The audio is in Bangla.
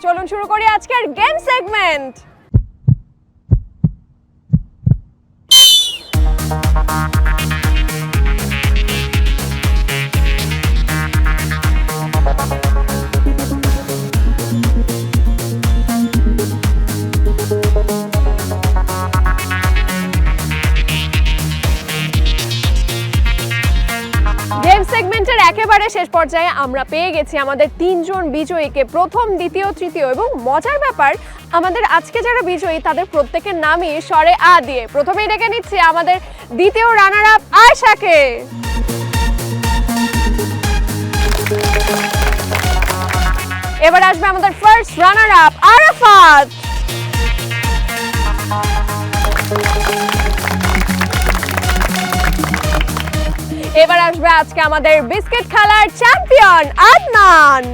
চলুন শুরু করি আজকের গেম সেগমেন্ট সেগমেন্টের একেবারে শেষ পর্যায়ে আমরা পেয়ে গেছি আমাদের তিনজন বিজয়ীকে প্রথম, দ্বিতীয়, তৃতীয় এবং মজার ব্যাপার, আমাদের আজকে যারা বিজয়ী, তাদের প্রত্যেকের নামই স্বরে আ দিয়ে প্রথমেই ডেকে নিচ্ছি আমাদের দ্বিতীয় রানার আপ আয়শাকে। এবার আসবে আমাদের ফার্স্ট রানার আপ আরাফাত। এবার আসবে আজকে আমাদের বিস্কিট খেলার চ্যাম্পিয়ন আদনান।